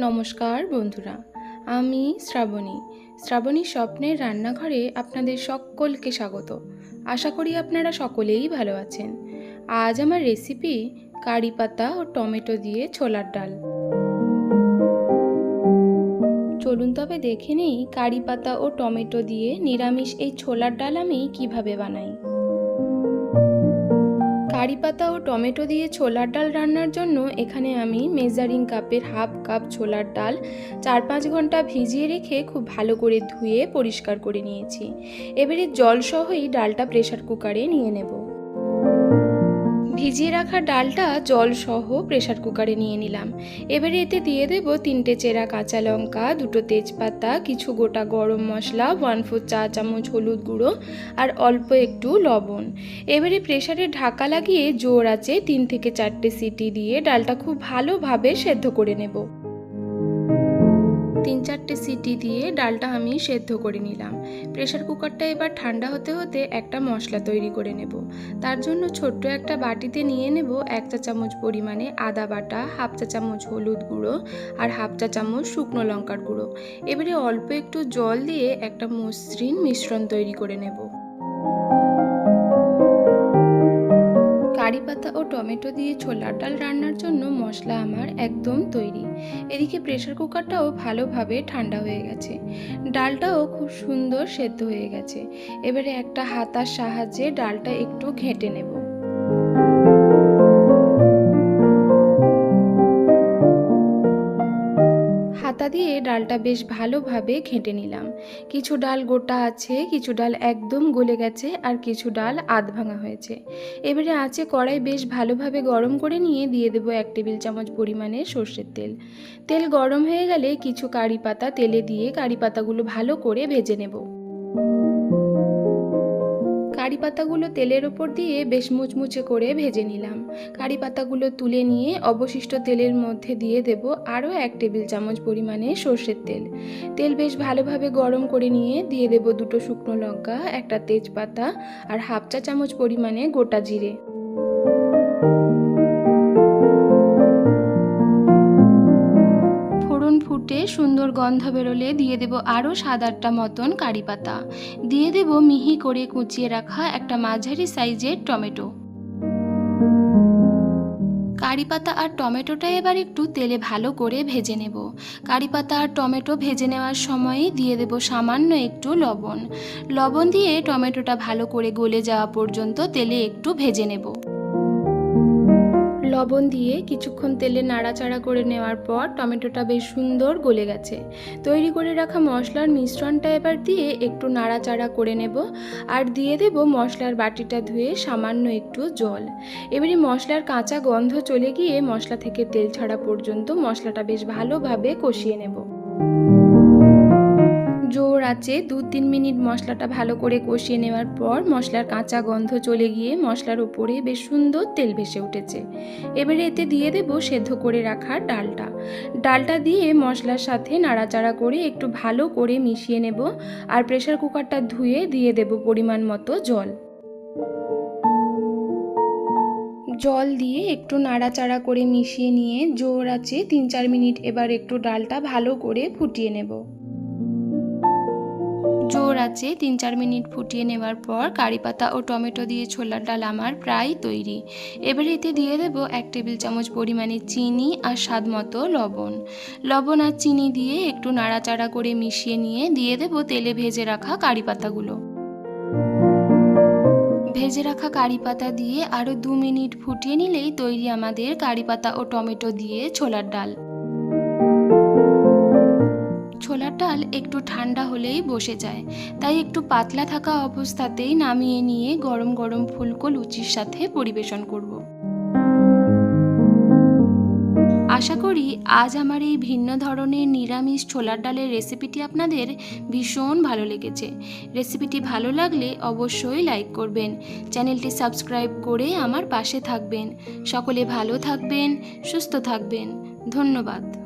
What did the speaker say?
নমস্কার বন্ধুরা, আমি শ্রাবণী। শ্রাবণী স্বপ্নের রান্নাঘরে আপনাদের সকলকে স্বাগত। আশা করি আপনারা সকলেই ভালো আছেন। আজ আমার রেসিপি কারি পাতা ও টমেটো দিয়ে ছোলার ডাল। চলুন তবে দেখে নিই কারি পাতা ও টমেটো দিয়ে নিরামিষ এই ছোলার ডাল আমি কীভাবে বানাই। কারি পাতা ও টমেটো দিয়ে ছোলার ডাল রান্নার জন্য এখানে আমি মেজারিং কাপের হাফ কাপ ছোলার ডাল চার পাঁচ ঘণ্টা ভিজিয়ে রেখে খুব ভালো করে ধুয়ে পরিষ্কার করে নিয়েছি। এবারে জলসহই ডালটা প্রেশার কুকারে নিয়ে নেব। ভিজিয়ে রাখা ডালটা জল সহ প্রেশার কুকারে নিয়ে নিলাম। এবারে এতে দিয়ে দেব তিনটে চেরা কাঁচা লঙ্কা, দুটো তেজপাতা, কিছু গোটা গরম মশলা ওয়ান ফোর চা চামচ হলুদ গুঁড়ো আর অল্প একটু লবণ। এবারে প্রেশারে ঢাকা লাগিয়ে জোর আছে তিন থেকে চারটে সিটি দিয়ে ডালটা খুব ভালোভাবে সেদ্ধ করে নেব। তিন চারটে সিটি দিয়ে ডালটা আমি সেদ্ধ করে নিলাম। প্রেশার কুকারটা এবার ঠান্ডা হতে হতে একটা মশলা তৈরি করে নেব। তার জন্য ছোট্ট একটা বাটিতে নিয়ে নেব এক চা চামচ পরিমাণে আদা বাটা, হাফ চা চামচ হলুদ গুঁড়ো আর হাফ চা চামচ শুকনো লঙ্কার গুঁড়ো। এবারে অল্প একটু জল দিয়ে একটা মসৃণ মিশ্রণ তৈরি করে নেব। কারি পাতা ও টমেটো দিয়ে ছোলার ডাল রান্নার জন্য মশলা আমার একদম তৈরি। এদিকে প্রেশার কুকারটাও ভালোভাবে ঠান্ডা হয়ে গেছে। ডালটাও খুব সুন্দর সেদ্ধ হয়ে গেছে। এবারে একটা হাতার সাহায্যে ডালটা একটু ঘেঁটে নেব। দিয়ে ডালটা বেশ ভালোভাবে ঘেঁটে নিলাম। কিছু ডাল গোটা আছে, কিছু ডাল একদম গলে গেছে আর কিছু ডাল আধ ভাঙা হয়েছে। এবারে আছে কড়াই বেশ ভালোভাবে গরম করে নিয়ে দিয়ে দেবো এক টেবিল চামচ পরিমাণে সর্ষের তেল। তেল গরম হয়ে গেলে কিছু কারি পাতা তেলে দিয়ে কারি পাতাগুলো ভালো করে ভেজে নেব। কারি পাতাগুলো তেলের ওপর দিয়ে বেশ মুচমুচে করে ভেজে নিলাম। কারি পাতাগুলো তুলে নিয়ে অবশিষ্ট তেলের মধ্যে দিয়ে দেব আরও এক টেবিল চামচ পরিমাণে সর্ষের তেল। তেল বেশ ভালোভাবে গরম করে নিয়ে দিয়ে দেব দুটো শুকনো লঙ্কা, একটা তেজপাতা আর হাফ চা চামচ পরিমাণে গোটা জিরে। ফুটে সুন্দর গন্ধ বেরোলে দিয়ে দেব আরও সাত আটটা মতন কারি পাতা। দিয়ে দেব মিহি করে কুচিয়ে রাখা একটা মাঝারি সাইজের টমেটো। কারি পাতা আর টমেটোটা এবার একটু তেলে ভালো করে ভেজে নেব। কারি পাতা আর টমেটো ভেজে নেওয়ার সময় দিয়ে দেব সামান্য একটু লবণ। লবণ দিয়ে টমেটোটা ভালো করে গলে যাওয়া পর্যন্ত তেলে একটু ভেজে নেব। লবণ দিয়ে কিছুক্ষণ তেলে নাড়াচাড়া করে নেওয়ার পর টমেটোটা বেশ সুন্দর গলে গেছে। তৈরি করে রাখা মশলার মিশ্রণটা এবার দিয়ে একটু নাড়াচাড়া করে নেব আর দিয়ে দেব মশলার বাটিটা ধুয়ে সামান্য একটু জল। এবারে মশলার কাঁচা গন্ধ চলে গিয়ে মশলা থেকে তেল ছাড়া পর্যন্ত মশলাটা বেশ ভালোভাবে কষিয়ে নেব। জোর আছে, দু তিন মিনিট মশলাটা ভালো করে কষিয়ে নেওয়ার পর মশলার কাঁচা গন্ধ চলে গিয়ে মশলার উপরে বেশ সুন্দর তেল ভেসে উঠেছে। এবারে এতে দিয়ে দেব সেদ্ধ করে রাখা ডালটা। ডালটা দিয়ে মশলার সাথে নাড়াচাড়া করে একটু ভালো করে মিশিয়ে নেব আর প্রেশার কুকারটা ধুয়ে দিয়ে দেব পরিমাণ মতো জল। জল দিয়ে একটু নাড়াচাড়া করে মিশিয়ে নিয়ে জোর আছে, তিন চার মিনিট এবার একটু ডালটা ভালো করে ফুটিয়ে নেব। জোর আছে তিন চার মিনিট ফুটিয়ে নেওয়ার পর কারি পাতা ও টমেটো দিয়ে ছোলার ডাল আমার প্রায় তৈরি। এবার এতে দিয়ে দেব এক টেবিল চামচ পরিমাণে চিনি আর স্বাদ মতো লবণ। লবণ আর চিনি দিয়ে একটু নাড়াচাড়া করে মিশিয়ে নিয়ে দিয়ে দেব তেলে ভেজে রাখা কারি পাতাগুলো ভেজে রাখা কারি পাতা দিয়ে আরও দু মিনিট ফুটিয়ে নিলেই তৈরি আমাদের কারি পাতা ও টমেটো দিয়ে ছোলার ডাল। ডাল একটু ঠান্ডা হলেই বসে যায়। তাই একটু পাতলা থাকা অবস্থাতেই নামিয়ে নিয়ে গরম গরম ফুলকো লুচির সাথে পরিবেশন করব। আশা করি আজ আমার এই ভিন্ন ধরনের নিরামিষ ছোলার ডালের রেসিপিটি আপনাদের ভীষণ ভালো লেগেছে। রেসিপিটি ভালো লাগলে অবশ্যই লাইক করবেন, চ্যানেলটি সাবস্ক্রাইব করে আমার পাশে থাকবেন। সকলে ভালো থাকবেন, সুস্থ থাকবেন। ধন্যবাদ।